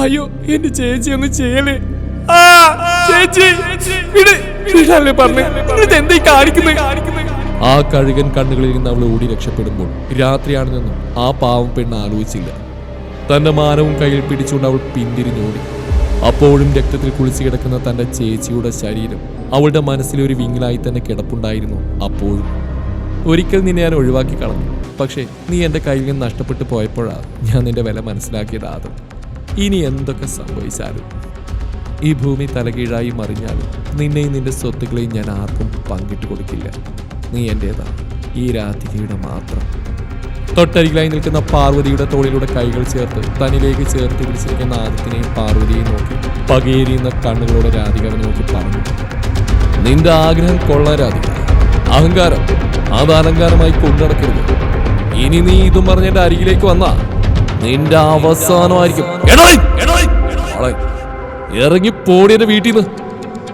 അയ്യോ എന്റെ ചേച്ചി ഒന്ന് ചെയ്യലേ ആ ചേച്ചി വിട് വിടല്ലേ പറഞ്ഞു. ഇതെന്തീ കാണിക്കുന്നത് ആ കഴുകൻ കണ്ണുകളിൽ നിന്ന് അവൾ ഓടി രക്ഷപ്പെടുമ്പോൾ രാത്രിയാണെന്നും ആ പാവം പെണ്ണ് ആലോചിച്ചില്ല. തന്റെ മാനവും കയ്യിൽ പിടിച്ചുകൊണ്ട് അവൾ പിന്തിരിഞ്ഞോടി അപ്പോഴും രക്തത്തിൽ കുളിച്ചു കിടക്കുന്ന തന്റെ ചേച്ചിയുടെ ശരീരം അവളുടെ മനസ്സിലൊരു വിങ്ങലായി തന്നെ കിടപ്പുണ്ടായിരുന്നു അപ്പോഴും. ഒരിക്കൽ നിന്നെ ഞാൻ ഒഴിവാക്കി കളഞ്ഞു. പക്ഷേ നീ എന്റെ കയ്യിൽ നിന്ന് നഷ്ടപ്പെട്ടു പോയപ്പോഴാണ് ഞാൻ നിന്റെ വില മനസ്സിലാക്കിയത് ആദ്യം ഇനി എന്തൊക്കെ സംഭവിച്ചാലും. ഈ ഭൂമി തലകീഴായി മറിഞ്ഞാലും നിന്നെയും നിന്റെ സ്വത്തുക്കളെയും ഞാൻ ആർക്കും പങ്കിട്ട് കൊടുക്കില്ല. നീ എന്റേതാണ് ഈ രാധികയുടെ മാത്രം. തൊട്ടരികിലായി നിൽക്കുന്ന പാർവതിയുടെ തോളിലൂടെ കൈകൾ ചേർത്ത് തനിലേക്ക് ചേർത്ത് പിടിച്ചിരിക്കുന്ന ആദിത്യനെയും പാർവതിയെയും നോക്കി പകയേരിയുന്ന കണ്ണുകളോടെ രാധിക നോക്കി പറഞ്ഞു. നിന്റെ ആഗ്രഹം കൊള്ളാൻ രാധിക. അഹങ്കാരം. അത് അലങ്കാരമായി കൊണ്ടു നടക്കരുത്. ഇനി നീ ഇതും പറഞ്ഞ എന്റെ അരികിലേക്ക് വന്നാ നിന്റെ അവസാനമായിരിക്കും. ഇറങ്ങി പോടിയുടെ വീട്ടിൽ നിന്ന്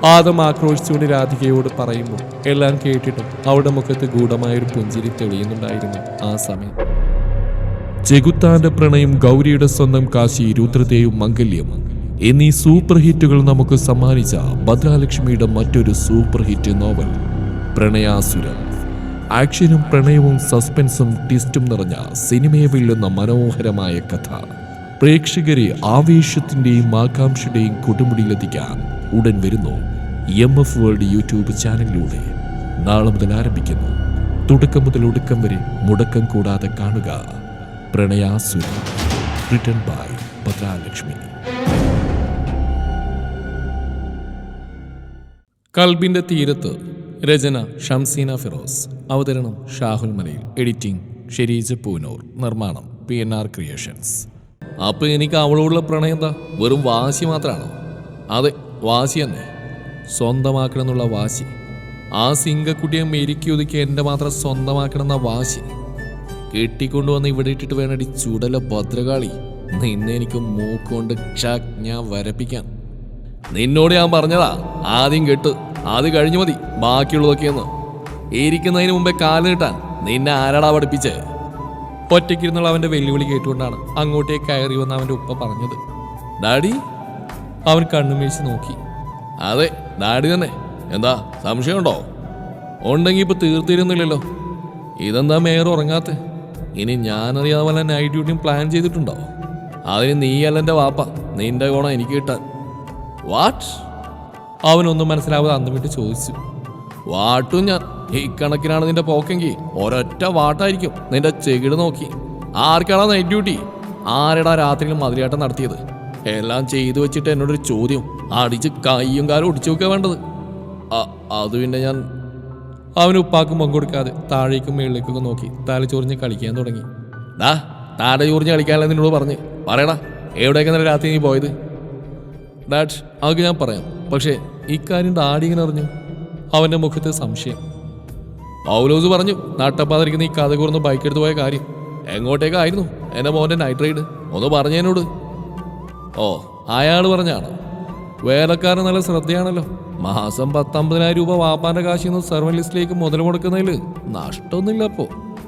ആദം ആക്രോശിച്ചുകൊണ്ട് രാധികയോട് പറയുമ്പോൾ എല്ലാം കേട്ടിട്ടും അവിടെ മുഖത്ത് ഗൂഢമായൊരു പുഞ്ചിരി തെളിയുന്നുണ്ടായിരുന്നു ആ സമയം. ചെകുത്താന്റെ പ്രണയം ഗൗരിയുടെ സ്വന്തം കാശി രുദ്രതയും മംഗല്യം. എന്നീ സൂപ്പർ ഹിറ്റുകൾ നമുക്ക് സമ്മാനിച്ച ഭദ്രാലക്ഷ്മിയുടെ മറ്റൊരു സൂപ്പർ ഹിറ്റ് നോവൽ പ്രണയാസുരം. ആക്ഷനും പ്രണയവും സസ്പെൻസും ട്വിസ്റ്റും നിറഞ്ഞ സിനിമയെ വെല്ലുന്ന മനോഹരമായ കഥ. പ്രേക്ഷകരെ ആവേശത്തിന്റെയും ആകാംക്ഷയുടെയും കൊടുമുടിയിലെത്തിക്കാൻ ഉടൻ വരുന്നു എം എഫ് വേൾഡ് യൂട്യൂബ് ചാനലിലൂടെ. നാളെ മുതൽ ആരംഭിക്കുന്നു. തുടക്കം മുതൽ ഒടുക്കം വരെ മുടക്കം കൂടാതെ കാണുക പ്രണയാസുര. Written by Bhadralakshmi. കൽബിന്റെ തീരത്ത് രചന ഷംസീന ഫിറോസ്. അവതരണം ഷാഹുൽ മലയിൽ. എഡിറ്റിംഗ് ഷെരീജ് പൂനൂർ. നിർമ്മാണം പി എൻ ആർ ക്രിയേഷൻസ്. അപ്പം എനിക്ക് അവളോടുള്ള പ്രണയം എന്താ? വെറും വാശി മാത്രമാണോ അതെ വാശി തന്നെ. സ്വന്തമാക്കണം എന്നുള്ള വാശി. ആ സിംഗക്കുട്ടിയെ മെരുക്കി ഒതുക്കി എന്റെ മാത്രം സ്വന്തമാക്കണം എന്ന വാശി. കെട്ടിക്കൊണ്ടുവന്ന് ഇവിടെ ഇട്ടിട്ട് വേണടി ചുടല ഭദ്രകാളി. നിന്നെ എനിക്ക് മൂക്കൊണ്ട് ക്ഷാക് ഞാൻ വരപ്പിക്കാം നിന്നോട് ഞാൻ പറഞ്ഞതാ. ആദ്യം കെട്ട്. അത് കഴിഞ്ഞു മതി. ബാക്കിയുള്ളതൊക്കെയെന്ന് ഇരിക്കുന്നതിന് മുമ്പേ കാൽ കിട്ടാൻ നിന്നെ ആരാടാ പഠിപ്പിച്ച്? ഒറ്റയ്ക്കിരുന്നുള്ള അവന്റെ വെല്ലുവിളി കേട്ടുകൊണ്ടാണ് അങ്ങോട്ടേക്ക് കയറി വന്ന് അവന്റെ ഉപ്പ പറഞ്ഞത്. ഡാഡി? അവൻ കണ്ണുമീഴ്ച നോക്കി. അതെ ഡാഡി തന്നെ. എന്താ സംശയമുണ്ടോ? ഉണ്ടെങ്കിൽ ഇപ്പൊ തീർത്തിരുന്നില്ലല്ലോ. ഇതെന്താ മേയർ ഉറങ്ങാത്ത? ഇനി ഞാനറിയാതെ വല്ല നൈറ്റ് ഡ്യൂട്ടിയും പ്ലാൻ ചെയ്തിട്ടുണ്ടോ? അതിന് നീയല്ല എന്റെ വാപ്പ. നിന്റെ ഗുണം എനിക്ക് കിട്ടാൻ. വാട്ട് അവനൊന്നും മനസ്സിലാവാതെ അന്തം വിട്ട് ചോദിച്ചു. വാട്ടും ഞാൻ. ഈ കണക്കിനാണ് നിന്റെ പോക്കെങ്കിൽ ഒരൊറ്റ വാട്ടായിരിക്കും നിന്റെ ചെകിട് നോക്കി. ആർക്കാണ് നൈറ്റ് ഡ്യൂട്ടി ആരടാ രാത്രിയിൽ മതിലാട്ടം നടത്തിയത്? എല്ലാം ചെയ്തു വെച്ചിട്ട് എന്നോടൊരു ചോദ്യം. അടിച്ച് കയ്യും കാലും ഒടിച്ചു വെക്കുക വേണ്ടത്. അത് പിന്നെ ഞാൻ അവന് ഉപ്പാക്കും പങ്കൊടുക്കാതെ താഴേക്കും മേളിലേക്കൊക്കെ നോക്കി തലച്ചോറിഞ്ഞ് ചൊറിഞ്ഞ് കളിക്കാൻ തുടങ്ങി. ഡാ താഴെ ചോറിഞ്ഞ് കളിക്കാനല്ല നിന്നോട് പറഞ്ഞ്. പറയടാ എവിടെയൊക്കെ ഇന്നലെ രാത്രി നീ പോയത്? ഡാഡ് അതൊക്കെ ഞാൻ പറയാം. പക്ഷേ ഇക്കാര്യം ഡാഡി ഇങ്ങനെ അറിഞ്ഞു. അവന്റെ മുഖത്ത് സംശയം. പൗലോസ് പറഞ്ഞു നാട്ടപ്പാതിരിക്കുന്ന ഈ കഥ കൂർന്ന് എടുത്തു പോയ കാര്യം. എങ്ങോട്ടേക്കായിരുന്നു എന്റെ മോന്റെ നൈറ്റ് റൈഡ് ഒന്ന് പറഞ്ഞതിനോട് ഓ അയാൾ പറഞ്ഞാണ്? വേലക്കാരൻ നല്ല ശ്രദ്ധയാണല്ലോ. മാസം പത്തമ്പതിനായിരം രൂപ വാപ്പാന്റെ കാശിൽ നിന്ന് സെർവൻ ലിസ്റ്റിലേക്ക് മുതൽ മുടക്കുന്നതിൽ നഷ്ടമൊന്നുമില്ല അപ്പോ?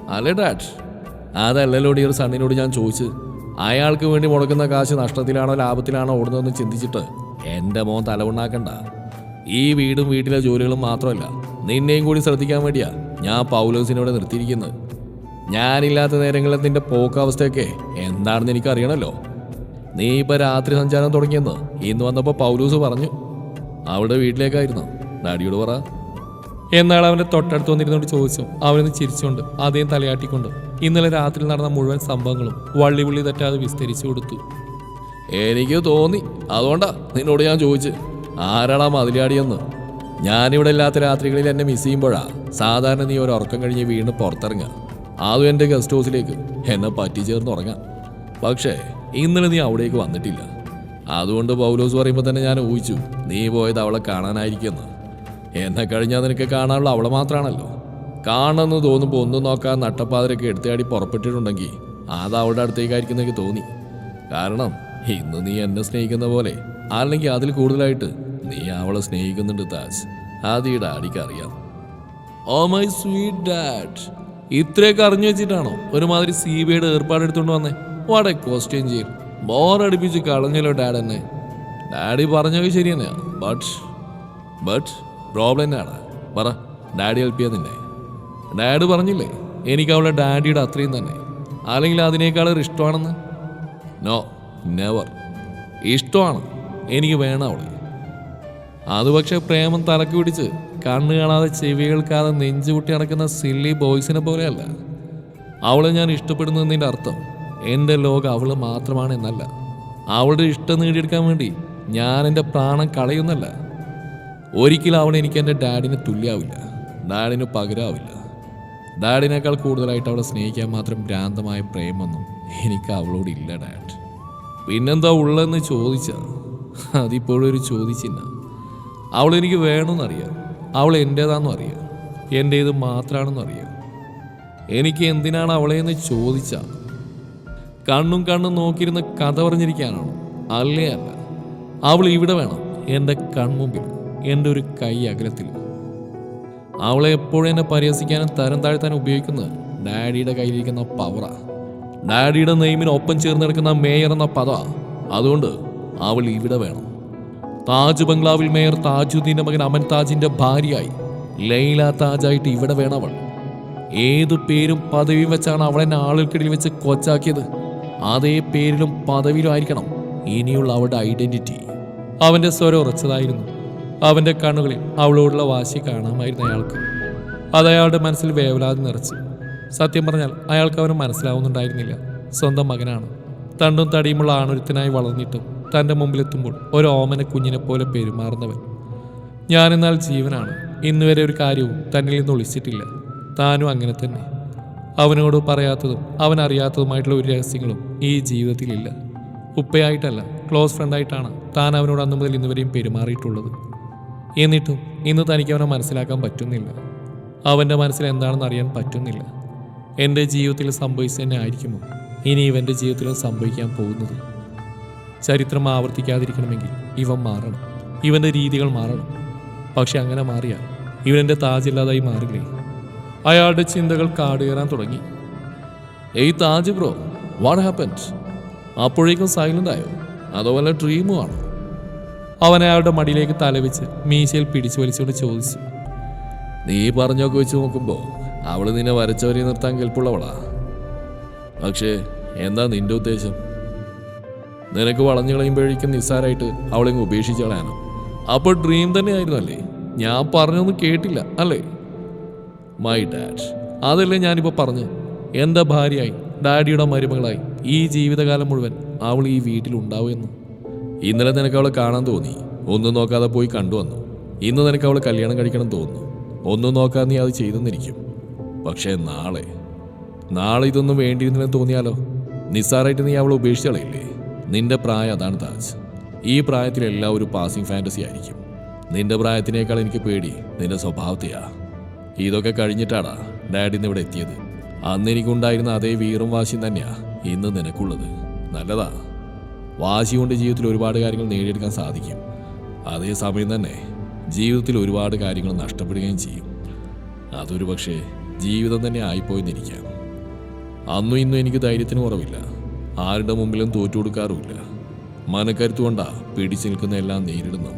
അല്ലേ ഡാഡ്? അതല്ലല്ലോ ഡിയർ സണ്ണിനോട് ഞാൻ ചോദിച്ചു അയാൾക്ക് വേണ്ടി മുടക്കുന്ന കാശ് നഷ്ടത്തിലാണോ ലാഭത്തിലാണോ ഓടുന്നതെന്ന് ചിന്തിച്ചിട്ട് എന്റെ മോൻ തലവുണ്ടാക്കണ്ട ഈ വീടും വീട്ടിലെ ജോലികളും മാത്രമല്ല നിന്നെയും കൂടി ശ്രദ്ധിക്കാൻ വേണ്ടിയാ ഞാൻ പൗലോസിനോട് നിർത്തിയിരിക്കുന്നത്. ഞാനില്ലാത്ത നേരങ്ങളിൽ നിന്റെ പോക്കാവസ്ഥയൊക്കെ എന്താണെന്ന് എനിക്ക് അറിയണമല്ലോ നീ ഇപ്പൊ രാത്രി സഞ്ചാരം തുടങ്ങിയെന്ന് ഇന്ന് വന്നപ്പോൾ പൗലൂസ് പറഞ്ഞു. അവിടെ വീട്ടിലേക്കായിരുന്നു. ഡാഡിയോട് പറ. എന്നാൽ അവന്റെ തൊട്ടടുത്ത് വന്നിരുന്നോട് ചോദിച്ചു. അവനൊന്ന് ചിരിച്ചുകൊണ്ട് അദ്ദേഹം തലയാട്ടിക്കൊണ്ട് ഇന്നലെ രാത്രി നടന്ന മുഴുവൻ സംഭവങ്ങളും വള്ളി പുള്ളി തെറ്റാതെ വിസ്തരിച്ചു കൊടുത്തു. എനിക്ക് തോന്നി. അതുകൊണ്ടാ നിന്നോട് ഞാൻ ചോദിച്ച്. ആരാടാ മതിലാടിയെന്ന്? ഞാനിവിടെ ഇല്ലാത്ത രാത്രികളിൽ എന്നെ മിസ് ചെയ്യുമ്പോഴാ സാധാരണ നീ ഒരു ഉറക്കം കഴിഞ്ഞ് വീണ് പുറത്തിറങ്ങുക. അതും എന്റെ ഗസ്റ്റ് ഹൗസിലേക്ക് എന്നെ പറ്റിച്ചേർന്ന് ഉറങ്ങാം. പക്ഷേ ഇന്നലെ നീ അവിടേക്ക് വന്നിട്ടില്ല. അതുകൊണ്ട് പൗലോസ് പറയുമ്പോൾ തന്നെ ഞാൻ ഊഹിച്ചു നീ പോയത് അവളെ കാണാനായിരിക്കുമെന്ന്. എന്നെ കഴിഞ്ഞാൽ നിനക്ക് കാണാനുള്ള അവളെ മാത്രമാണല്ലോ. കാണണമെന്ന് തോന്നുമ്പോൾ ഒന്നും നോക്കാൻ നട്ടപ്പാതിരൊക്കെ എടുത്താടി പുറപ്പെട്ടിട്ടുണ്ടെങ്കിൽ അത് അവളുടെ അടുത്തേക്കായിരിക്കും എനിക്ക് തോന്നി. കാരണം ഇന്ന് നീ എന്നെ സ്നേഹിക്കുന്ന പോലെ അല്ലെങ്കിൽ അതിൽ കൂടുതലായിട്ട് നീ അവളെ സ്നേഹിക്കുന്നുണ്ട് താജ് ആദിയുടെ ആടിക്ക് ഡാഡിക്ക് അറിയാം. Oh my sweet dad. ഇത്രയൊക്കെ അറിഞ്ഞു വെച്ചിട്ടാണോ ഒരുമാതിരി സി ബിയുടെ ഏർപ്പാടെടുത്തുകൊണ്ട് വന്നേ? വാടെ ക്വസ്റ്റ്യൻ ചെയ്യും ബോറടിപ്പിച്ച് കളഞ്ഞല്ലോ ഡാഡ് എന്നെ. ഡാഡി പറഞ്ഞത് ശരി ബട്ട് ബട്ട് പ്രോബ്ലം എന്നാണ്. പറ ഡാഡി ഹെൽപ്പ് ചെയ്യാൻ നിന്നെ. ഡാഡ് പറഞ്ഞില്ലേ എനിക്ക് അവളുടെ ഡാഡിയുടെ അത്രയും തന്നെ. അല്ലെങ്കിൽ അതിനേക്കാളൊരു ഇഷ്ടമാണെന്ന്? നോ നെവർ ഇഷ്ടമാണ്. എനിക്ക് വേണം അവളെ. അത് പക്ഷേ പ്രേമം തലക്ക് പിടിച്ച് കണ്ണ് കാണാതെ ചെവി കേൾക്കാതെ നെഞ്ചുകൂട്ടി നടക്കുന്ന സില്ലി ബോയ്സിനെ പോലെയല്ല. അവളെ ഞാൻ ഇഷ്ടപ്പെടുന്നതിന്റെ അർത്ഥം എന്റെ ലോകം അവൾ മാത്രമാണ് എന്നല്ല. അവളുടെ ഇഷ്ടം നേടിയെടുക്കാൻ വേണ്ടി ഞാൻ എന്റെ പ്രാണം കളയുന്നല്ല. ഒരിക്കലും അവൾ എനിക്ക് എന്റെ ഡാഡിന് തുല്യാവില്ല. ഡാഡിന് പകരാവില്ല. ഡാഡിനേക്കാൾ കൂടുതലായിട്ട് അവളെ സ്നേഹിക്കാൻ മാത്രം ഭ്രാന്തമായ പ്രേമൊന്നും എനിക്ക് അവളോട് ഇല്ല ഡാഡ്. പിന്നെന്താ ഉള്ളതെന്ന് ചോദിച്ച? അതിപ്പോഴും ഒരു ചോദിച്ചില്ല. അവൾ എനിക്ക് വേണമെന്നറിയാം അവൾ എന്റേതാണെന്നും അറിയാം. എന്റെ ഇത് മാത്രമാണെന്നും അറിയാം. എനിക്ക് എന്തിനാണ് അവളെ എന്ന് കണ്ണും കണ്ണും നോക്കിയിരുന്ന് കഥ പറഞ്ഞിരിക്കാനാണോ? അല്ലേ അല്ല. അവൾ ഇവിടെ വേണം. എന്റെ കൺമുമ്പിൽ എന്റെ ഒരു കൈ അകലത്തിൽ. അവളെ എപ്പോഴും എന്നെ പരിഹസിക്കാനും തരം താഴ്ത്താനും ഉപയോഗിക്കുന്നത് ഡാഡിയുടെ കയ്യിലിരിക്കുന്ന പവറാ. ഡാഡിയുടെ നെയ്മിന് ഒപ്പം ചേർന്ന് കിടക്കുന്ന മേയർ എന്ന പദ. അതുകൊണ്ട് അവൾ ഇവിടെ വേണം. താജ് ബംഗ്ലാവിൽ മേയർ താജുദ്ദീന്റെ മകൻ അമൻ താജിന്റെ ഭാര്യയായി. ലൈല താജായിട്ട് ഇവിടെ വേണം അവൾ. ഏത് പേരും പദവിയും വെച്ചാണ് അവളെ ആളുകൾക്കിടയിൽ വെച്ച് കൊച്ചാക്കിയത്. അതേ പേരിലും പദവിയിലും ആയിരിക്കണം ഇനിയുള്ള അവളുടെ ഐഡന്റിറ്റി. അവന്റെ സ്വരം ഉറച്ചതായിരുന്നു. അവന്റെ കണ്ണുകളിൽ അവളോടുള്ള വാശി കാണാമായിരുന്നു അയാൾക്ക്. അത് അയാളുടെ മനസ്സിൽ വേവലാതി നിറച്ചു. സത്യം പറഞ്ഞാൽ അയാൾക്ക് അവന് മനസ്സിലാവുന്നുണ്ടായിരുന്നില്ല. സ്വന്തം മകനാണ്. തണ്ടും തടിയുമുള്ള ആണൊരുത്തനായി വളർന്നിട്ടും തന്റെ മുമ്പിലെത്തുമ്പോൾ ഒരു ഓമന കുഞ്ഞിനെ പോലെ പെരുമാറുന്നവൻ. ഞാനെന്നാൽ ജീവനാണ്. ഇന്നുവരെ ഒരു കാര്യവും തന്നിൽ നിന്ന് ഒളിച്ചിട്ടില്ല. താനും അങ്ങനെ തന്നെ. അവനോട് പറയാത്തതും അവൻ അറിയാത്തതുമായിട്ടുള്ള ഒരു രഹസ്യങ്ങളും ഈ ജീവിതത്തിലില്ല. ഉപ്പയായിട്ടല്ല ക്ലോസ് ഫ്രണ്ടായിട്ടാണ് താൻ അവനോട് അന്നു മുതൽ ഇന്നുവരെയും പെരുമാറിയിട്ടുള്ളത്. എന്നിട്ടും ഇന്ന് തനിക്ക് അവനെ മനസ്സിലാക്കാൻ പറ്റുന്നില്ല. അവന്റെ മനസ്സിൽ എന്താണെന്ന് അറിയാൻ പറ്റുന്നില്ല. എന്റെ ജീവിതത്തിൽ സംഭവിച്ചു തന്നെ ആയിരിക്കുമോ? ഇനി ഇവന്റെ ജീവിതത്തിലും സംഭവിക്കാൻ പോകുന്നത്. ചരിത്രം ആവർത്തിക്കാതിരിക്കണമെങ്കിൽ ഇവൻ മാറണം. ഇവന്റെ രീതികൾ മാറണം. പക്ഷെ അങ്ങനെ മാറിയാൽ ഇവനെന്റെ താജില്ലാതായി മാറില്ലേ? അയാളുടെ ചിന്തകൾ കാടുകയറാൻ തുടങ്ങി. Hey Taj bro what happened അപ്പോഴേക്കും സൈലന്റ് ആയോ? അതോ വല്ല ഡ്രീമും ആണോ? അവൻ അയാളുടെ മടിയിലേക്ക് തലവെച്ച് മീശയിൽ പിടിച്ചു വലിച്ചുകൊണ്ട് ചോദിച്ചു. നീ പറഞ്ഞൊക്കെ വെച്ച് നോക്കുമ്പോൾ അവൾ നിന്നെ വരച്ചവരെ നിർത്താൻ കേൾപ്പുള്ളവളാ പക്ഷേ എന്താ നിന്റെ ഉദ്ദേശം? നിനക്ക് വളഞ്ഞു കളയുമ്പോഴേക്കും നിസ്സാരായിട്ട് അവളെങ്ങ് ഉപേക്ഷിച്ച് കളയാനോ അപ്പോൾ ഡ്രീം തന്നെയായിരുന്നു അല്ലേ ഞാൻ പറഞ്ഞൊന്നും കേട്ടില്ല അല്ലേ? മൈ ഡാഡ് അതല്ലേ ഞാനിപ്പോൾ പറഞ്ഞു? എന്താ ഭാര്യയായി ഡാഡിയുടെ മരുമകളായി ഈ ജീവിതകാലം മുഴുവൻ അവൾ ഈ വീട്ടിലുണ്ടാവുമെന്ന് ഇന്നലെ നിനക്ക് അവളെ കാണാൻ തോന്നി ഒന്നും നോക്കാതെ പോയി കണ്ടുവന്നു. ഇന്ന് നിനക്ക് അവളെ കല്യാണം കഴിക്കണം തോന്നുന്നു. ഒന്നും നോക്കാതെ നീ അത് ചെയ്തെന്നിരിക്കും. പക്ഷേ നാളെ നാളെ ഇതൊന്നും വേണ്ടിയിരുന്നില്ലെന്ന് തോന്നിയാലോ? നിസ്സാറായിട്ട് നീ അവളെ ഉപേക്ഷിച്ച് കളയില്ലേ? നിന്റെ പ്രായം അതാണ് താജ്. ഈ പ്രായത്തിലെല്ലാം ഒരു പാസിംഗ് ഫാന്റസി ആയിരിക്കും. നിന്റെ പ്രായത്തിനേക്കാൾ എനിക്ക് പേടി നിന്റെ സ്വഭാവത്തെയാ. ഇതൊക്കെ കഴിഞ്ഞിട്ടാടാ ഡാഡി ഇന്ന് ഇവിടെ എത്തിയത്. അന്ന് എനിക്കുണ്ടായിരുന്ന അതേ വീറും വാശിയും തന്നെയാ ഇന്ന് നിനക്കുള്ളത്. നല്ലതാ. വാശി കൊണ്ട് ജീവിതത്തിൽ ഒരുപാട് കാര്യങ്ങൾ നേടിയെടുക്കാൻ സാധിക്കും. അതേ സമയം തന്നെ ജീവിതത്തിൽ ഒരുപാട് കാര്യങ്ങൾ നഷ്ടപ്പെടുകയും ചെയ്യും. അതൊരു പക്ഷേ ജീവിതം തന്നെ ആയിപ്പോയെന്നിരിക്കാം. അന്നും ഇന്നും എനിക്ക് ധൈര്യത്തിന് കുറവില്ല. ആരുടെ മുമ്പിലും തോറ്റു കൊടുക്കാറുമില്ല. മനക്കരുത്തു കൊണ്ടാ പിടിച്ചു നിൽക്കുന്ന എല്ലാം നേരിടുന്നു.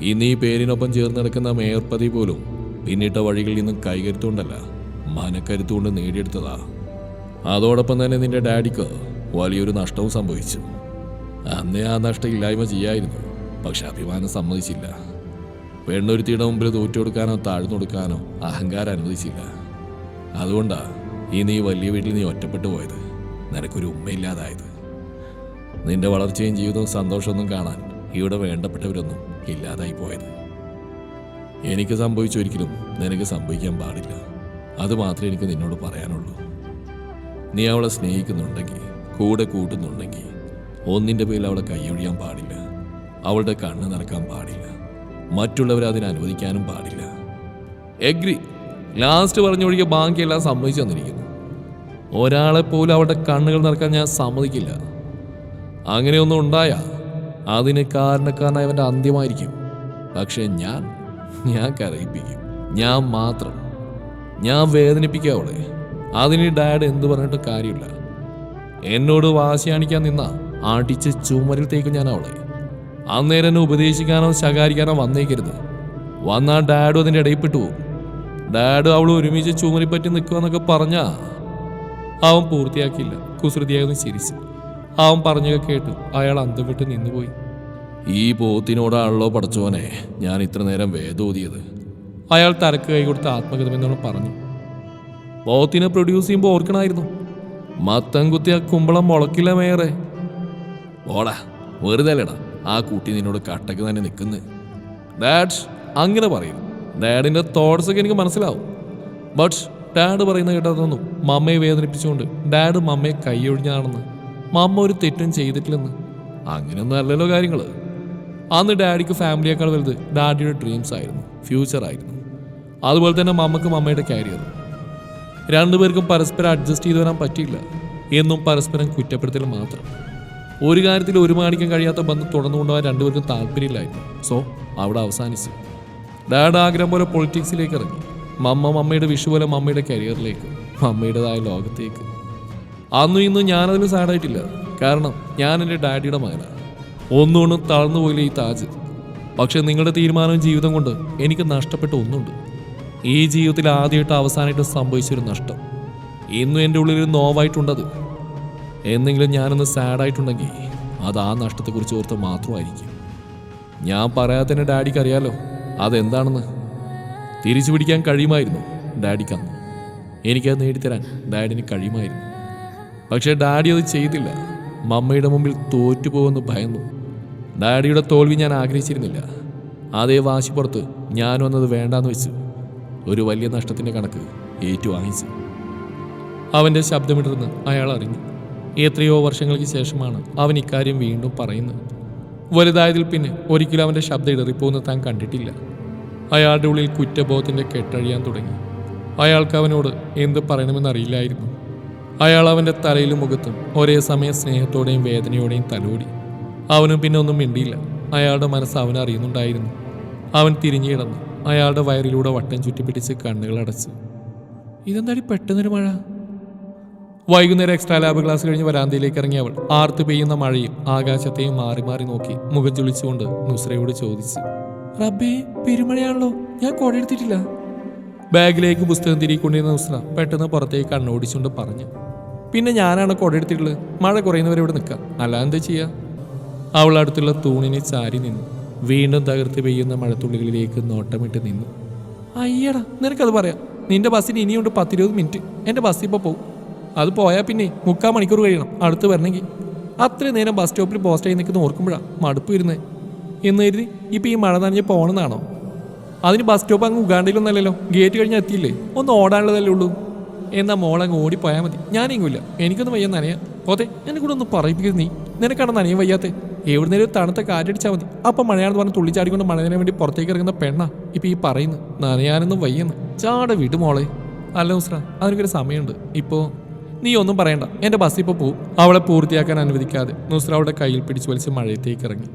ഇന്ന് ഈ പേരിനൊപ്പം ചേർന്ന് നടക്കുന്ന മേയർ പദവി പോലും പിന്നിട്ട വഴികളിൽ നിന്നും കൈകരുത്തുകൊണ്ടല്ല മനക്കരുത്തുകൊണ്ട് നേടിയെടുത്തതാ. അതോടൊപ്പം തന്നെ നിന്റെ ഡാഡിക്ക് വലിയൊരു നഷ്ടവും സംഭവിച്ചു. അന്നേ ആ നഷ്ടം ഇല്ലായ്മ ചെയ്യായിരുന്നു പക്ഷെ അഭിമാനം സമ്മതിച്ചില്ല. പെണ്ണൊരുത്തിയുടെ മുമ്പിൽ തോറ്റു കൊടുക്കാനോ താഴ്ന്നു കൊടുക്കാനോ അഹങ്കാരം അനുവദിച്ചില്ല. അതുകൊണ്ടാ ഈ നീ വലിയ വീട്ടിൽ നീ ഒറ്റപ്പെട്ടു പോയത്. നിനക്കൊരു ഉമ്മയില്ലാതായത്. നിന്റെ വളർച്ചയും ജീവിതവും സന്തോഷമൊന്നും കാണാൻ ഇവിടെ വേണ്ടപ്പെട്ടവരൊന്നും ഇല്ലാതായി പോയത്. എനിക്ക് സംഭവിച്ചൊരിക്കലും നിനക്ക് സംഭവിക്കാൻ പാടില്ല. അത് മാത്രമേ എനിക്ക് നിന്നോട് പറയാനുള്ളൂ. നീ അവളെ സ്നേഹിക്കുന്നുണ്ടെങ്കിൽ കൂടെ കൂട്ടുന്നുണ്ടെങ്കിൽ ഒന്നിന്റെ പേരിൽ അവളെ കൈയൊഴിയാൻ പാടില്ല. അവളുടെ കണ്ണ് നടക്കാൻ പാടില്ല. മറ്റുള്ളവരെ അതിനനുവദിക്കാനും പാടില്ല. എഗ്രി ലാസ്റ്റ് പറഞ്ഞൊഴികെ ബാക്കിയെല്ലാം സമ്മതിച്ചു തന്നിരിക്കുന്നു. ഒരാളെ പോലും അവരുടെ കണ്ണുകൾ നടക്കാൻ ഞാൻ സമ്മതിക്കില്ല. അങ്ങനെയൊന്നും ഉണ്ടായ അതിന് കാരണക്കാരനായ അവന്റെ അന്ത്യമായിരിക്കും. പക്ഷേ ഞാൻ ഞാൻ കരയിപ്പിക്കും. ഞാൻ മാത്രം. ഞാൻ വേദനിപ്പിക്കുക അവളെ. അതിന് ഡാഡ് എന്ത് പറഞ്ഞിട്ട് കാര്യമില്ല. എന്നോട് വാശി കാണിക്കാൻ നിന്ന അടിച്ച് ചുമരിൽ തേക്കും ഞാൻ അവളെ. അന്നേരം എന്നെ ഉപദേശിക്കാനോ ശകാരിക്കാനോ വന്നേക്കരുത്. വന്നാൽ ഡാഡും അതിന്റെ ഇടയിൽപ്പെട്ടു പോകും ഡാഡു അവൾ ഒരുമിച്ച് ചുമരി പറ്റി നിൽക്കുമെന്നൊക്കെ പറഞ്ഞാ? അവൻ പൂർത്തിയാക്കിയില്ല. കുസൃതിയായിരുന്നു ചിരിച്ചു. അവൻ പറഞ്ഞൊക്കെ കേട്ടു അയാൾ അന്തം വിട്ട് നിന്നുപോയി. ഈ പോത്തിനോടാണല്ലോ പടച്ചോനെ ഞാൻ ഇത്ര നേരം വേദോതിയത്. അയാൾ തരക്ക് കൈ കൊടുത്ത് ആത്മഗതമെന്നോളം പറഞ്ഞു. പോത്തിനെ പ്രൊഡ്യൂസ് ചെയ്യുമ്പോൾ ഓർക്കണമായിരുന്നു മത്തം കുത്തിയ കുമ്പളം മുളക്കില്ല മേറെ ഓടാ വെറുതെ ആ കുട്ടി നിന്നോട് കട്ടക്ക് തന്നെ നിൽക്കുന്നു. ഡാഡ് അങ്ങനെ പറയും ഡാഡിന്റെ തോട്ട്സ് ഒക്കെ എനിക്ക് മനസ്സിലാവും. ബട്ട് ഡാഡ് പറയുന്ന കേട്ടതൊന്നും മമ്മയെ വേദനിപ്പിച്ചുകൊണ്ട് ഡാഡ് മമ്മയെ കൈയൊഴിഞ്ഞാണെന്ന് മമ്മ ഒരു തെറ്റും ചെയ്തിട്ടില്ലെന്ന്. അങ്ങനെയൊന്നും അല്ലല്ലോ കാര്യങ്ങൾ. അന്ന് ഡാഡിക്ക് ഫാമിലിയേക്കാൾ വലുത് ഡാഡിയുടെ ഡ്രീംസ് ആയിരുന്നു ഫ്യൂച്ചർ ആയിരുന്നു. അതുപോലെ തന്നെ മമ്മക്ക് മമ്മയുടെ കാരിയർ രണ്ടുപേർക്കും പരസ്പരം അഡ്ജസ്റ്റ് ചെയ്തു വരാൻ പറ്റിയില്ല. എന്നും പരസ്പരം കുറ്റപ്പെടുത്തൽ മാത്രം. ഒരു കാര്യത്തിൽ ഒരു മാണിക്കാൻ കഴിയാത്ത ബന്ധം തുടർന്നു കൊണ്ടുപോകാൻ രണ്ടുപേർക്കും താല്പര്യമില്ലായിരുന്നു. സോ അവിടെ അവസാനിച്ചു. ഡാഡ് ആഗ്രഹം പോലെ പൊളിറ്റിക്സിലേക്ക് ഇറങ്ങി. മമ്മ മമ്മയുടെ വിഷു പോലെ മമ്മയുടെ കരിയറിലേക്ക് മമ്മയുടേതായ ലോകത്തേക്ക്. അന്നും ഇന്നും ഞാനതിൽ സാഡായിട്ടില്ല കാരണം ഞാൻ എന്റെ ഡാഡിയുടെ മകനാണ്. ഒന്നുകൊണ്ടും തളർന്നു പോയില്ല ഈ താജ്? പക്ഷെ നിങ്ങളുടെ തീരുമാനവും ജീവിതം കൊണ്ട് എനിക്ക് നഷ്ടപ്പെട്ട ഒന്നുണ്ട്. ഈ ജീവിതത്തിൽ ആദ്യമായിട്ട് അവസാനമായിട്ട് സംഭവിച്ചൊരു നഷ്ടം. ഇന്നും എന്റെ ഉള്ളിൽ നോവായിട്ടുണ്ടത്. എന്തെങ്കിലും ഞാനൊന്ന് സാഡായിട്ടുണ്ടെങ്കിൽ അത് ആ നഷ്ടത്തെക്കുറിച്ച് ഓർത്ത് മാത്രമായിരിക്കും. ഞാൻ പറയാത്തന്നെ ഡാഡിക്ക് അറിയാലോ. അതെന്താണെന്ന് തിരിച്ചു പിടിക്കാൻ കഴിയുമായിരുന്നു ഡാഡിക്കന്ന്. എനിക്കത് നേടിത്തരാൻ ഡാഡിന് കഴിയുമായിരുന്നു. പക്ഷേ ഡാഡി അത് ചെയ്തില്ല. മമ്മയുടെ മുമ്പിൽ തോറ്റുപോകുമെന്ന് ഭയന്നു. ഡാഡിയുടെ തോൽവി ഞാൻ ആഗ്രഹിച്ചിരുന്നില്ല. അതേ വാശിപ്പുറത്ത് ഞാൻ വന്നത് വേണ്ടാന്ന് വെച്ച് ഒരു വലിയ നഷ്ടത്തിന്റെ കണക്ക് ഏറ്റുവാങ്ങിച്ചു. അവന്റെ ശബ്ദമിടർന്ന് അയാൾ അറിഞ്ഞു. എത്രയോ വർഷങ്ങൾക്ക് ശേഷമാണ് അവൻ ഇക്കാര്യം വീണ്ടും പറയുന്നത്. വലുതായതിൽ പിന്നെ ഒരിക്കലും അവന്റെ ശബ്ദം ഇടറിപ്പോന്ന് താൻ കണ്ടിട്ടില്ല. അയാളുടെ ഉള്ളിൽ കുറ്റബോധത്തിന്റെ കെട്ടഴിയാൻ തുടങ്ങി. അയാൾക്ക് അവനോട് എന്ത് പറയണമെന്നറിയില്ലായിരുന്നു അയാൾ അവന്റെ തലയിലും മുഖത്തും ഒരേ സമയം സ്നേഹത്തോടെയും വേദനയോടെയും തലോടി. അവനും പിന്നെ ഒന്നും മിണ്ടിയില്ല. അയാളുടെ മനസ്സ് അവൻ അറിയുന്നുണ്ടായിരുന്നു. അവൻ തിരിഞ്ഞു കിടന്നു അയാളുടെ വയറിലൂടെ വട്ടം ചുറ്റിപ്പിടിച്ച് കണ്ണുകൾ അടച്ചു ഇതെന്താടി പെട്ടെന്നൊരു മഴ? വൈകുന്നേരം എക്സ്ട്രാ ലാബ് ക്ലാസ് കഴിഞ്ഞ് വരാന്തയിലേക്ക് ഇറങ്ങിയ അവൾ ആർത്ത് പെയ്യുന്ന മഴയും ആകാശത്തെയും മാറി മാറി നോക്കി മുഖം നുസ്രയോട് ചോദിച്ചു റബ്ബേ പെരുമഴയാണല്ലോ. ഞാൻ കോട എടുത്തിട്ടില്ല. ബാഗിലേക്ക് പുസ്തകം തിരികൊണ്ടിരുന്ന നുസ്ര പെട്ടെന്ന് പുറത്തേക്ക് കണ്ണോടിച്ചുകൊണ്ട് പറഞ്ഞു പിന്നെ ഞാനാണ് കൊട എടുത്തിട്ടുള്ളത്. മഴ കുറയുന്നവരെ ഇവിടെ നിൽക്കാം. അല്ല എന്താ ചെയ്യുക അവൾ അടുത്തുള്ള തൂണിനെ ചാരി നിന്നു. വീണ്ടും തകർത്ത് പെയ്യുന്ന മഴത്തുള്ളികളിലേക്ക് നോട്ടമിട്ട് നിന്നു. അയ്യടാ നിനക്കത് പറയാം. നിന്റെ ബസ്സിന് ഇനിയുണ്ട് പത്തിരുപത് മിനിറ്റ്. എന്റെ ബസ് ഇപ്പോൾ പോകും അത് പോയാൽ പിന്നെ മുക്കാൽ മണിക്കൂർ കഴിയണം. അടുത്ത് വരണമെങ്കിൽ അത്രയും നേരം ബസ് സ്റ്റോപ്പിൽ പോസ്റ്റ് ആയി നിൽക്കുന്ന ഓർക്കുമ്പോഴാണ് മടുപ്പ് വരുന്നത് എന്ന് കരുതി ഇപ്പം ഈ മഴ നനഞ്ഞ് പോകണമെന്നാണോ അതിന് ബസ് സ്റ്റോപ്പ് അങ്ങ് ഉഗാണ്ടയിലൊന്നല്ലല്ലോ. ഗേറ്റ് കഴിഞ്ഞാൽ എത്തിയില്ലേ? ഒന്ന് ഓടാനുള്ളതല്ലേ ഉള്ളൂ. എന്നാൽ മോളങ്ങ് ഓടിപ്പോയാൽ മതി. ഞാനെങ്കില്ല എനിക്കൊന്നും വയ്യ നനയാ പോത്തെ എന്നെ കൂടെ ഒന്ന് പറയിപ്പിക്കരുത് നീ. നിനക്കാണ് നനയും വയ്യാത്തെ? എവിടെ നേരം തണുത്ത കാറ്റടിച്ചാൽ മതി. അപ്പം മഴയാണെന്ന് പറഞ്ഞ് തുള്ളിച്ചാടിക്കൊണ്ട് മഴ നനയാൻ വേണ്ടി പുറത്തേക്ക് ഇറങ്ങുന്ന പെണ്ണ ഇപ്പം ഈ പറയുന്നു. നനയാനൊന്നും വയ്യെന്ന്. ചാട വിട് മോളെ. അല്ല ഉസ്ര അതിനൊരു സമയമുണ്ട്. ഇപ്പോൾ നീ ഒന്നും പറയണ്ട. എന്റെ ബസ് ഇപ്പോൾ പോവും. അവളെ പൂർത്തിയാക്കാൻ അനുവദിക്കാതെ നുസ്ര അവളുടെ കയ്യിൽ പിടിച്ചു വലിച്ച് മഴയത്തേക്ക് ഇറങ്ങി.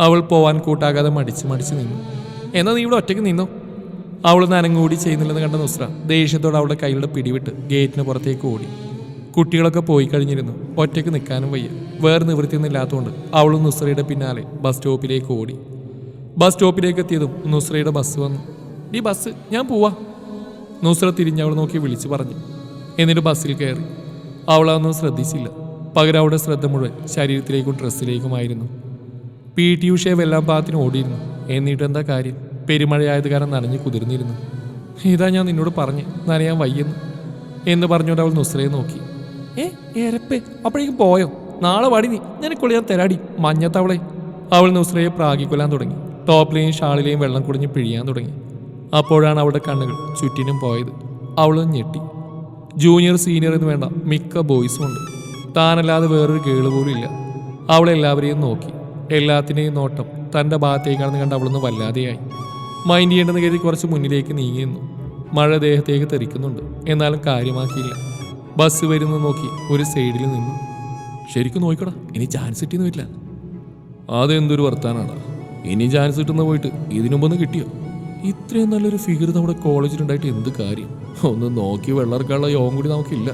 അവൾ പോവാൻ കൂട്ടാകാതെ മടിച്ച് മടിച്ച് നിന്നു. എന്നാ നീ ഇവിടെ ഒറ്റയ്ക്ക് നിന്നോ? അവൾ നനങ്ങൂടി ചെയ്യുന്നില്ലെന്ന് കണ്ട നുസ്ര ദേഷ്യത്തോടെ അവളുടെ കയ്യിലൂടെ പിടിവിട്ട് ഗേറ്റിന് പുറത്തേക്ക് ഓടി. കുട്ടികളൊക്കെ പോയി കഴിഞ്ഞിരുന്നു. ഒറ്റയ്ക്ക് നിൽക്കാനും വയ്യ. വേറെ നിവൃത്തിയൊന്നില്ലാത്തതുകൊണ്ട് അവളും നുസ്രയുടെ പിന്നാലെ ബസ് സ്റ്റോപ്പിലേക്ക് ഓടി. ബസ് സ്റ്റോപ്പിലേക്ക് എത്തിയതും നുസ്രയുടെ ബസ് വന്നു. ഈ ബസ് ഞാൻ പോവാ. നുസ്ര തിരിഞ്ഞ് അവൾ നോക്കി വിളിച്ചു പറഞ്ഞു. എന്നിട്ട് ബസ്സിൽ കയറി. അവളൊന്നും ശ്രദ്ധിച്ചില്ല. പകരം അവളുടെ ശ്രദ്ധ മുഴുവൻ ശരീരത്തിലേക്കും ഡ്രസ്സിലേക്കുമായിരുന്നു. പി. ടി. ഉഷയെ വെല്ലാം പാത്തിന് ഓടിയിരുന്നു. എന്നിട്ട് എന്താ കാര്യം? പെരുമഴയായത് കാരണം നനഞ്ഞ് കുതിർന്നിരുന്നു. ഇതാ ഞാൻ നിന്നോട് പറഞ്ഞ് നനയാൻ വയ്യെന്ന് എന്ന് പറഞ്ഞുകൊണ്ട് അവൾ നുസ്രയെ നോക്കി. ഏ എരപ്പ് അപ്പോഴേക്കും പോയോ? നാളെ വടി നീ. നിനക്കുള്ള ഞാൻ തരാടി. മഞ്ഞത്തവളെ അവൾ നുസ്രയെ പ്രാഗിക്കൊല്ലാൻ തുടങ്ങി. ടോപ്പിലെയും ഷാളിലെയും വെള്ളം കുടിഞ്ഞ് പിഴിയാൻ തുടങ്ങി. അപ്പോഴാണ് അവളുടെ കണ്ണുകൾ ചുറ്റിനും പോയത്. അവളും ഞെട്ടി. ജൂനിയർ സീനിയർ എന്ന് വേണ്ട മിക്ക ബോയ്സും ഉണ്ട്. താനല്ലാതെ വേറൊരു കേൾ പോലും ഇല്ല. അവൾ എല്ലാവരെയും നോക്കി. എല്ലാത്തിനെയും നോട്ടം തന്റെ ഭാഗത്തേക്കാണെന്ന് കണ്ട് അവളൊന്ന് വല്ലാതെയായി. മൈൻഡ് ചെയ്യേണ്ടെന്ന് കരുതി കുറച്ച് മുന്നിലേക്ക് നീങ്ങിയിരുന്നു മഴ ദേഹത്തേക്ക് തെറിക്കുന്നുണ്ട്. എന്നാലും കാര്യമാക്കിയില്ല. ബസ് വരുന്നത് നോക്കി ഒരു സൈഡിൽ നിന്നു. ശരിക്കും നോക്കടാ ഇനി ചാൻസ് കിട്ടിയെന്ന് വരില്ല. അതെന്തൊരു വർത്താനാണ്. ഇനി ചാൻസ് കിട്ടുന്ന പോയിട്ട് ഇതിനുമ്പൊന്ന് കിട്ടിയോ? ഇത്രയും നല്ലൊരു ഫിഗർ നമ്മുടെ കോളേജിലുണ്ടായിട്ട് എന്ത് കാര്യം? ഒന്ന് നോക്കി വെള്ളർക്കാനുള്ള യോഗം കൂടി നമുക്കില്ല.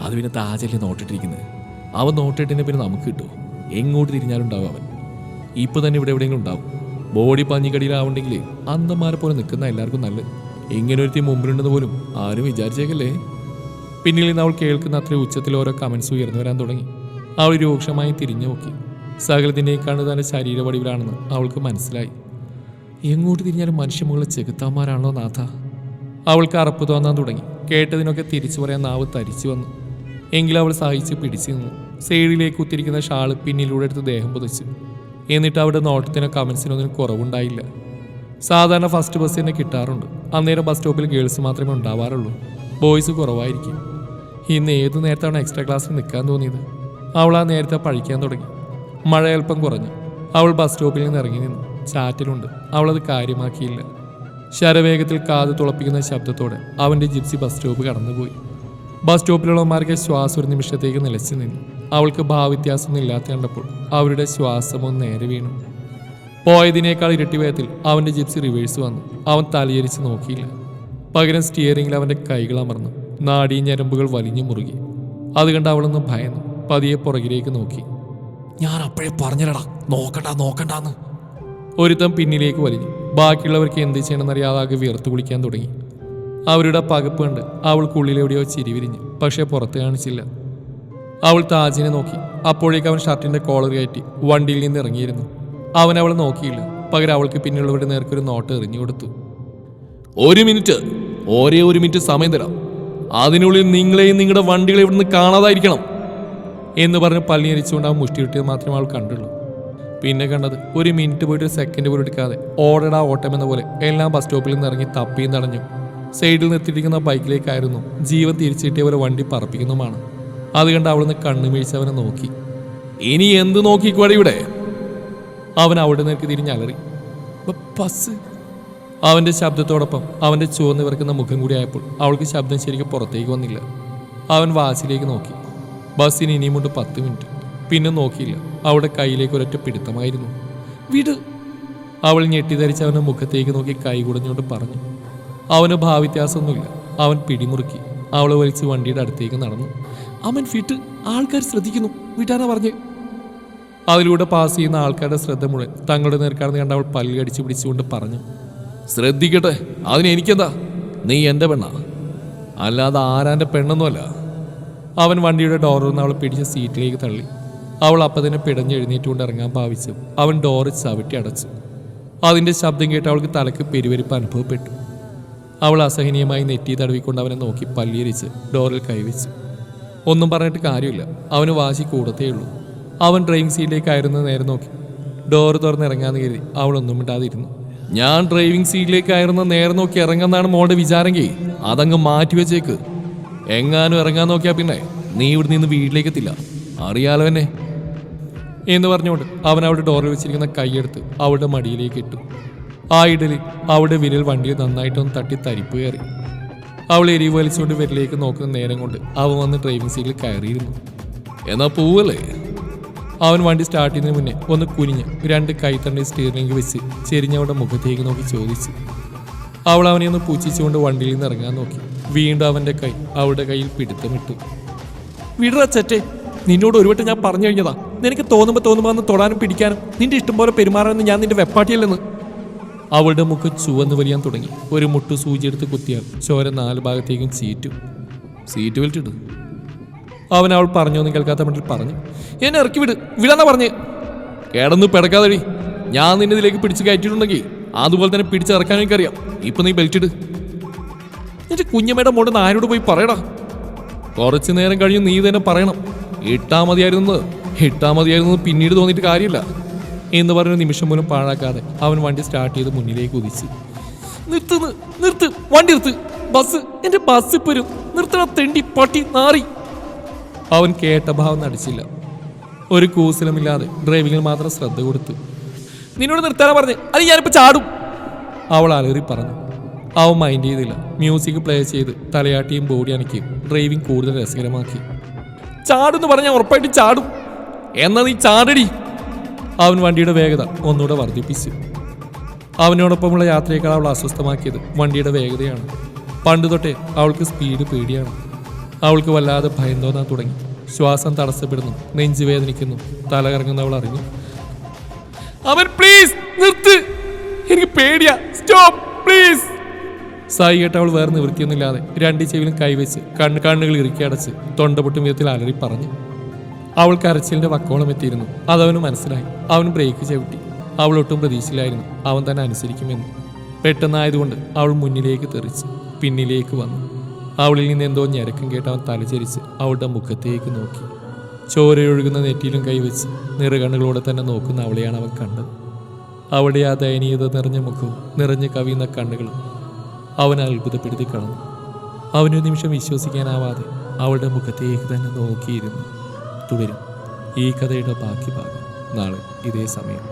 അത് പിന്നെ താജല്ലേ നോട്ടിട്ടിരിക്കുന്നത് അവൻ നോട്ടിട്ടിനെ പിന്നെ നമുക്ക് കിട്ടുമോ എങ്ങോട്ട് തിരിഞ്ഞാലുണ്ടാവും അവൻ. ഇപ്പൊ തന്നെ ഇവിടെ എവിടെയെങ്കിലും ഉണ്ടാവും. ബോഡി പഞ്ഞിക്കടിയിലാവുണ്ടെങ്കിൽ അന്തന്മാരെ പോലെ നിൽക്കുന്ന എല്ലാവർക്കും നല്ലത് ഇങ്ങനെ ഒരുത്തി മുമ്പിലുണ്ടെന്ന് പോലും ആരും വിചാരിച്ചേക്കല്ലേ? പിന്നിൽ നിന്ന് അവൾ കേൾക്കുന്ന അത്രയും ഉച്ചത്തിൽ ഓരോ കമൻസ് ഉയർന്നു വരാൻ തുടങ്ങി. അവൾ രൂക്ഷമായി തിരിഞ്ഞു നോക്കി സകലത്തിന്റെയും കണ്ണ് തന്നെ ശരീരവടിവിലാണെന്ന് അവൾക്ക് മനസ്സിലായി. എങ്ങോട്ട് തിരിഞ്ഞാലും മനുഷ്യമുള്ള ചെകുത്താന്മാരാണല്ലോ നാഥ. അവൾക്ക് അറപ്പ് തോന്നാൻ തുടങ്ങി. കേട്ടതിനൊക്കെ തിരിച്ചു പറയാൻ നാവ് തരിച്ചു വന്നു. എങ്കിലും അവൾ സഹിച്ച് പിടിച്ചു നിന്നു. സൈഡിലേക്ക് കുത്തിരിക്കുന്ന ഷാൾ പിന്നിലൂടെ എടുത്ത് ദേഹം പുതച്ചു. എന്നിട്ട് അവിടെ നോട്ടത്തിനോ കമൻസിനൊന്നും കുറവുണ്ടായില്ല. സാധാരണ ഫസ്റ്റ് ബസ് തന്നെ കിട്ടാറുണ്ട്. അന്നേരം ബസ് സ്റ്റോപ്പിൽ ഗേൾസ് മാത്രമേ ഉണ്ടാവാറുള്ളൂ. ബോയ്സ് കുറവായിരിക്കും. ഇന്ന് ഏത് നേരത്താണ് എക്സ്ട്രാ ക്ലാസ്സിൽ നിൽക്കാൻ തോന്നിയത്? അവൾ ആ നേരത്തെ പഴിക്കാൻ തുടങ്ങി. മഴ അല്പം കുറഞ്ഞു. അവൾ ബസ് സ്റ്റോപ്പിൽ നിന്ന് ഇറങ്ങി നിന്നു. ചാറ്റിലുണ്ട്. അവളത് കാര്യമാക്കിയില്ല. ശരവേഗത്തിൽ കാത് തുളപ്പിക്കുന്ന ശബ്ദത്തോടെ അവന്റെ ജിപ്സി ബസ് സ്റ്റോപ്പ് കടന്നുപോയി. ബസ് സ്റ്റോപ്പിലുള്ളവന്മാർക്ക് ശ്വാസം ഒരു നിമിഷത്തേക്ക് നിലച്ചു നിന്നു. അവൾക്ക് ഭാവവ്യത്യാസമൊന്നും ഇല്ലാത്ത കണ്ടപ്പോൾ അവരുടെ ശ്വാസമൊന്ന് നേരെ വീണു. പോയതിനേക്കാൾ ഇരട്ടി വേഗത്തിൽ അവന്റെ ജിപ്സി റിവേഴ്സ് വന്നു. അവൻ തലയരിച്ച് നോക്കിയില്ല. പകരം സ്റ്റിയറിംഗിൽ അവന്റെ കൈകൾ അമർന്നു. നാടീ ഞരമ്പുകൾ വലിഞ്ഞു മുറുകി. അത് കണ്ട് അവളൊന്ന് ഭയന്നു. പതിയെ പുറകിലേക്ക് നോക്കി. ഞാൻ അപ്പോഴേ പറഞ്ഞില്ലടാ. നോക്കണ്ട നോക്കണ്ടാന്ന്. ഒരുത്തം പിന്നിലേക്ക് വലിഞ്ഞു. ബാക്കിയുള്ളവർക്ക് എന്ത് ചെയ്യണമെന്നറിയാതെ വിയർത്ത് കുളിക്കാൻ തുടങ്ങി. അവരുടെ പകപ്പ് കണ്ട് അവൾക്കുള്ളിലെവിടെയോ ചിരി വിരിഞ്ഞു പക്ഷേ പുറത്ത് കാണിച്ചില്ല. അവൾ താജിനെ നോക്കി. അപ്പോഴേക്ക് അവൻ ഷർട്ടിന്റെ കോളർ കയറ്റി വണ്ടിയിൽ നിന്ന് ഇറങ്ങിയിരുന്നു. അവൻ അവളെ നോക്കിയില്ല. പകരം അവൾക്ക് പിന്നിലുള്ളവരുടെ നേർക്കൊരു നോട്ട് എറിഞ്ഞു കൊടുത്തു. ഒരു മിനിറ്റ്. ഒരേ ഒരു മിനിറ്റ് സമയം തരാം. അതിനുള്ളിൽ നിങ്ങളെയും നിങ്ങളുടെ വണ്ടികളെ ഇവിടുന്ന് കാണാതായിരിക്കണം. എന്ന് പറഞ്ഞ് പല്ലിയരിച്ചുകൊണ്ട് അവൻ മുഷ്ടി കിട്ടിയത് മാത്രമേ അവൾ കണ്ടുള്ളൂ. പിന്നെ കണ്ടത് ഒരു മിനിറ്റ് പോയിട്ട് ഒരു സെക്കൻഡ് പോലും എടുക്കാതെ ഓടടാ ഓട്ടം എന്ന പോലെ എല്ലാം ബസ് സ്റ്റോപ്പിൽ നിന്ന് ഇറങ്ങി തപ്പിയും തടഞ്ഞു സൈഡിൽ നിർത്തിയിരിക്കുന്ന ബൈക്കിലേക്കായിരുന്നു ജീവൻ തിരിച്ചു പോലെ വണ്ടി പറപ്പിക്കുന്നതുമാണ്. അത് കണ്ട് അവിടുന്ന് കണ്ണു വീഴ്ചവനെ നോക്കി. ഇനി എന്ത് നോക്കിക്കൂടെ ഇവിടെ? അവൻ അവിടെ നിന്നേക്ക് തിരിഞ്ഞലറി "ബ- ബസ് അവന്റെ ശബ്ദത്തോടൊപ്പം അവന്റെ ചുവന്ന് വിറക്കുന്ന മുഖം കൂടി ആയപ്പോൾ അവൾക്ക് ശബ്ദം ശരിക്കും പുറത്തേക്ക് വന്നില്ല. അവൻ വാസിലേക്ക് നോക്കി. ബസ്സിന് ഇനിയും കൊണ്ട് പത്ത് മിനിറ്റ് പിന്നെ നോക്കിയില്ല. അവിടെ കയ്യിലേക്ക് ഒരൊറ്റ പിടുത്തമായിരുന്നു. വിട്. അവൾ ഞെട്ടിധരിച്ച് അവന്റെ മുഖത്തേക്ക് നോക്കി കൈ കുടഞ്ഞുകൊണ്ട് പറഞ്ഞു. അവന് ഭാവിത്യാസമൊന്നുമില്ല അവൻ പിടിമുറുക്കി. അവളെ വലിച്ച് വണ്ടിയുടെ അടുത്തേക്ക് നടന്നു. അവൻ ഫിറ്റ് ആൾക്കാർ ശ്രദ്ധിക്കുന്നു. വിട്ടാനാ പറഞ്ഞ്. അതിലൂടെ പാസ് ചെയ്യുന്ന ആൾക്കാരുടെ ശ്രദ്ധ മുഴുവൻ തങ്ങളുടെ നേർക്കാണെന്ന് കണ്ട് അവൾ പല്ല് കടിച്ചു പിടിച്ചുകൊണ്ട് പറഞ്ഞു. ശ്രദ്ധിക്കട്ടെ. അതിന് എനിക്കെന്താ? നീ എന്റെ പെണ്ണാ. അല്ലാതെ ആരാന്റെ പെണ്ണൊന്നുമല്ല. അവൻ വണ്ടിയുടെ ഡോറിൽ നിന്ന് അവളെ പിടിച്ച സീറ്റിലേക്ക് തള്ളി. അവൾ അപ്പം തന്നെ പിടഞ്ഞെഴുന്നേറ്റുകൊണ്ട് ഇറങ്ങാൻ ഭാവിച്ചു. അവൻ ഡോറ് ചവിട്ടി അടച്ചു. അതിന്റെ ശബ്ദം കേട്ട് അവൾക്ക് തലക്ക് പെരുവരിപ്പ് അനുഭവപ്പെട്ടു. അവൾ അസഹനീയമായി നെറ്റി തടവിക്കൊണ്ട് അവനെ നോക്കി പല്ലിയരിച്ച് ഡോറിൽ കൈവച്ചു. ഒന്നും പറഞ്ഞിട്ട് കാര്യമില്ല. അവന് വാശി കൂടത്തേ ഉള്ളൂ. അവൻ ഡ്രൈവിംഗ് സീറ്റിലേക്ക് ആയിരുന്നു നേരെ നോക്കി. ഡോർ തുറന്ന് ഇറങ്ങാന്ന് കരുതി അവൾ ഒന്നും മിണ്ടാതിരുന്നു. ഞാൻ ഡ്രൈവിംഗ് സീറ്റിലേക്കായിരുന്നു നേരെ നോക്കി ഇറങ്ങുന്നതാണ് മോളുടെ വിചാരമെങ്കിൽ അതങ്ങ് മാറ്റി വെച്ചേക്ക്. എങ്ങാനും ഇറങ്ങാൻ നോക്കിയാൽ പിന്നെ നീ ഇവിടെ നിന്ന് വീട്ടിലേക്ക് എത്തില്ല. അറിയാലോ എന്നെ. എന്ന് പറഞ്ഞുകൊണ്ട് അവൻ അവിടെ ഡോറിൽ വെച്ചിരിക്കുന്ന കൈയെടുത്ത് അവളുടെ മടിയിലേക്ക് ഇട്ടു. ആ ഇടലിൽ അവളുടെ വിരൽ വണ്ടിയിൽ നന്നായിട്ടൊന്ന് തട്ടി തരിപ്പ് കയറി. അവൾ എരിവ് വലിച്ചുകൊണ്ട് വിരലേക്ക് നോക്കുന്ന നേരം കൊണ്ട് അവൻ വന്ന് ഡ്രൈവിംഗ് സീറ്റിൽ കയറിയിരുന്നു. എന്നാ പോവല്ലേ? അവൻ വണ്ടി സ്റ്റാർട്ട് ചെയ്യുന്നതിന് മുന്നേ ഒന്ന് കുനിഞ്ഞ് രണ്ട് കൈത്തണ്ടി സ്റ്റിയറിംഗ് വെച്ച് ചെരിഞ്ഞവളുടെ മുഖത്തേക്ക് നോക്കി ചോദിച്ചു. അവൾ അവനെ ഒന്ന് പൂച്ചിച്ചുകൊണ്ട് വണ്ടിയിൽ നിന്ന് ഇറങ്ങാൻ നോക്കി. വീണ്ടും അവന്റെ കൈ അവളുടെ കയ്യിൽ പിടുത്തമിട്ടു. വിടറ ചെറ്റേ നിന്നോട് ഒരു വട്ടം ഞാൻ പറഞ്ഞു കഴിഞ്ഞതാ. നിനക്ക് തോന്നുമ്പോൾ തോന്നുമ്പോൾ ഒന്ന് തൊടാനും പിടിക്കാനും നിന്റെ ഇഷ്ടം പോലെ പെരുമാറാനും ഞാൻ നിന്റെ വെപ്പാട്ടിയല്ലെന്ന്. അവളുടെ മുഖം ചുവന്ന് വലിയാൻ തുടങ്ങി. ഒരു മുട്ടു സൂചിയെടുത്ത് കുത്തിയാൽ ചോര നാല് ഭാഗത്തേക്കും സീറ്റു സീറ്റ് വലിച്ചിട്ട് അവൻ അവൾ പറഞ്ഞൊന്നും കേൾക്കാത്ത മട്ടിൽ പറഞ്ഞു എന്നെ ഇറക്കി വിട്. വിടാന്നാ പറഞ്ഞേ. കേടന്ന് പിടക്കാതഴി ഞാൻ നിന്നെ ഇതിലേക്ക് പിടിച്ച് കയറ്റിയിട്ടുണ്ടെങ്കിൽ അതുപോലെ തന്നെ പിടിച്ചിറക്കാൻ എനിക്കറിയാം. ഇപ്പൊ നീ ബെൽറ്റ് ഇട് നിന്റെ കുഞ്ഞമ്മയുടെ മോണ്ട് ആരോട് പോയി പറയടാ. കുറച്ചു നേരം കഴിഞ്ഞ് നീ തന്നെ പറയണം. ഇട്ടാ മതിയായിരുന്നു. ഇട്ടാ മതിയായിരുന്നു പിന്നീട് തോന്നിയിട്ട് കാര്യമില്ല. എന്ന് പറഞ്ഞ നിമിഷം പോലും പാഴാക്കാതെ അവൻ വണ്ടി സ്റ്റാർട്ട് ചെയ്ത് മുന്നിലേക്ക് കുതിച്ചു. നിർത്തുന്നു നിർത്ത് വണ്ടി നിർത്ത്. ബസ് എന്റെ ബസ് ഇപ്പൊ വരും. നിർത്തണ തെണ്ടി പട്ടി നാറി. അവൻ കേട്ട ഭാവം നടിച്ചില്ല. ഒരു കൂസലമില്ലാതെ ഡ്രൈവിംഗിൽ മാത്രം ശ്രദ്ധ കൊടുത്തു നിന്നോട് നിർത്താനാ പറഞ്ഞ്. അത് ഞാനിപ്പോ ചാടും. അവൾ അലറി പറഞ്ഞു. അവൻ മൈൻഡ് ചെയ്തില്ല. മ്യൂസിക് പ്ലേ ചെയ്ത് തലയാട്ടിയും ബോഡി അനക്കിയും ഡ്രൈവിംഗ് കൂടുതൽ രസകരമാക്കി. ചാടുന്ന് പറഞ്ഞാൽ ഉറപ്പായിട്ട് ചാടും. എന്നാ നീ ചാടടി. അവൻ വണ്ടിയുടെ വേഗത ഒന്നുകൂടെ വർദ്ധിപ്പിച്ചു. അവനോടൊപ്പമുള്ള യാത്രയേക്കാൾ അവൾ അസ്വസ്ഥമാക്കിയത് വണ്ടിയുടെ വേഗതയാണ്. പണ്ട് തൊട്ടേ അവൾക്ക് സ്പീഡ് പേടിയാണ്. അവൾക്ക് വല്ലാതെ ഭയം തോന്നാൻ തുടങ്ങി. ശ്വാസം തടസ്സപ്പെടുന്നു നെഞ്ചു വേദനിക്കുന്നു തലകറങ്ങുന്ന അവൾ അറിഞ്ഞു. അവൻ പ്ലീസ് നിർത്ത്. എനിക്ക് പേടിയാ. സ്റ്റോപ്പ് പ്ലീസ് സായി കേട്ട് അവൾ വേറെ നിവൃത്തിയൊന്നുമില്ലാതെ രണ്ട് ചെവിലും കൈവച്ച് കണ്ണ് കണ്ണുകൾ ഇറുക്കി അടച്ച് തൊണ്ടപൊട്ടും വിധത്തിൽ അലറി പറഞ്ഞു. അവൾ കരച്ചിലിന്റെ വക്കോളം എത്തിയിരുന്നു. അതവന് മനസ്സിലായി. അവൻ ബ്രേക്ക് ചവിട്ടി. അവൾ ഒട്ടും പ്രതീക്ഷയിലായിരുന്നു അവൻ തന്നെ അനുസരിക്കുമെന്ന്. പെട്ടെന്നായതുകൊണ്ട് അവൾ മുന്നിലേക്ക് തെറിച്ച് പിന്നിലേക്ക് വന്നു. അവളിൽ നിന്ന് എന്തോ ഞരക്കം കേട്ട് അവൻ തലചരിച്ച് അവളുടെ മുഖത്തേക്ക് നോക്കി. ചോരയൊഴുകുന്ന നെറ്റിയിലും കൈവച്ച് നിറകണ്ണുകളോടെ തന്നെ നോക്കുന്ന അവളെയാണ് അവൻ കണ്ടത്. അവളുടെ ആ ദയനീയത നിറഞ്ഞ മുഖവും നിറഞ്ഞു കവിയുന്ന കണ്ണുകളും അവൻ അത്ഭുതപ്പെടുത്തി കളഞ്ഞു അവനൊരു നിമിഷം വിശ്വസിക്കാനാവാതെ അവളുടെ മുഖത്തേക്ക് തന്നെ നോക്കിയിരുന്നു. തുടരും. ഈ കഥയുടെ ബാക്കി ഭാഗം നാളെ ഇതേ സമയം.